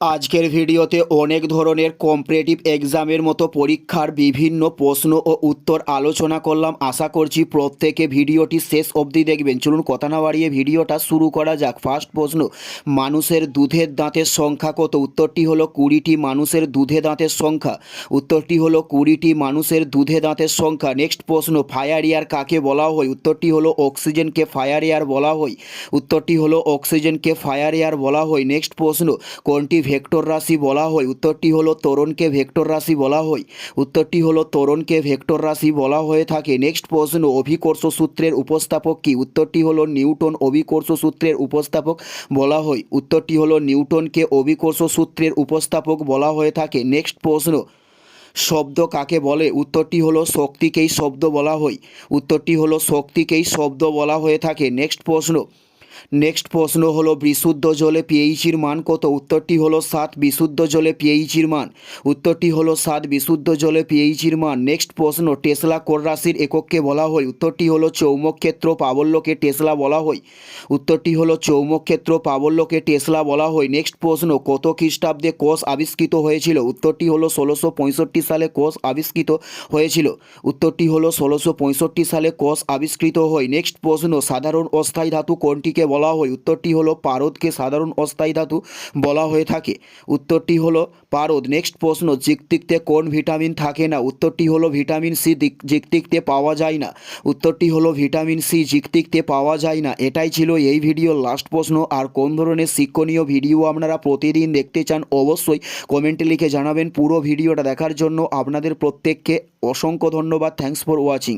আজকের ভিডিওতে অনেক ধরনের কম্পারেটিভ এক্সামের মতো পরীক্ষার বিভিন্ন প্রশ্ন ও উত্তর আলোচনা করলাম। আশা করছি প্রত্যেকে ভিডিওটি শেষ অবধি দেখবেন। চলুন কথা না বাড়িয়ে ভিডিওটা শুরু করা যাক। ফার্স্ট প্রশ্ন, মানুষের দুধের দাঁতের সংখ্যা কত? উত্তরটি হলো কুড়িটি মানুষের দুধে দাঁতের সংখ্যা। উত্তরটি হলো কুড়িটি মানুষের দুধে দাঁতের সংখ্যা। নেক্সট প্রশ্ন ফায়ার এয়ার কাকে বলা হয়? উত্তরটি হলো অক্সিজেনকে ফায়ার এয়ার বলা হয়। উত্তরটি হলো অক্সিজেনকে ফায়ার এয়ার বলা হয়। নেক্সট প্রশ্ন, কোনটি ভেক্টর রাশি বলা হয়। উত্তরটি হলো তরণকে ভেক্টর রাশি বলা হয়। উত্তরটি হলো তরণকে ভেক্টর রাশি বলা হয়ে থাকে। নেক্সট প্রশ্ন, অভিকর্ষ সূত্রের উপস্থাপক কি? উত্তরটি হলো নিউটন, অভিকর্ষ সূত্রের উপস্থাপক বলা হয়। উত্তরটি হলো নিউটনকে অভিকর্ষ সূত্রের উপস্থাপক বলা হয়ে থাকে। নেক্সট প্রশ্ন, শব্দ কাকে বলে? উত্তরটি হলো শক্তিকেই শব্দ বলা হয়। উত্তরটি হলো শক্তিকেই শব্দ বলা হয়ে থাকে। নেক্সট প্রশ্ন নেক্সট প্রশ্ন হলো, বিশুদ্ধ জলে পিএইচির মান কত? উত্তরটি হলো সাত, বিশুদ্ধ জলে পিএইচির মান। উত্তরটি হলো সাত, বিশুদ্ধ জলে পিএইচির মান। নেক্সট প্রশ্ন, টেসলা কোর রাশির একককে বলা হয়? উত্তরটি হলো চৌম্বক ক্ষেত্র প্রাবল্যকে টেসলা বলা হয়। উত্তরটি হলো চৌম্বক ক্ষেত্র প্রাবল্যকে টেসলা বলা হয়। নেক্সট প্রশ্ন, কত খ্রিস্টাব্দে কোষ আবিষ্কৃত হয়েছিল? উত্তরটি হলো ষোলোশো পঁয়ষট্টি সালে কোষ আবিষ্কৃত হয়েছিল। উত্তরটি হলো ষোলোশো পঁয়ষট্টি সালে কোষ আবিষ্কৃত হয়। নেক্সট প্রশ্ন, সাধারণ অস্থায়ী ধাতু কোনটিকে বলা হয়। উত্তরটি হলো, পারদকে সাধারণ অস্থায়ী ধাতু বলা হয়ে থাকে। উত্তরটি হলো, পারদ। নেক্সট প্রশ্ন জিকতিকতে কোন ভিটামিন থাকে না? উত্তরটি হলো, ভিটামিন সি জিকতিকতে পাওয়া যায় না। উত্তরটি হলো, ভিটামিন সি জিকতিকতে পাওয়া যায় না। এটাই ছিল এই ভিডিওর লাস্ট প্রশ্ন। আর কোন ধরনের শিক্ষণীয় ভিডিও আপনারা প্রতিদিন দেখতে চান, অবশ্যই কমেন্টে লিখে জানাবেন। পুরো ভিডিওটা দেখার জন্য আপনাদের প্রত্যেককে অসংখ্য ধন্যবাদ। Thanks for watching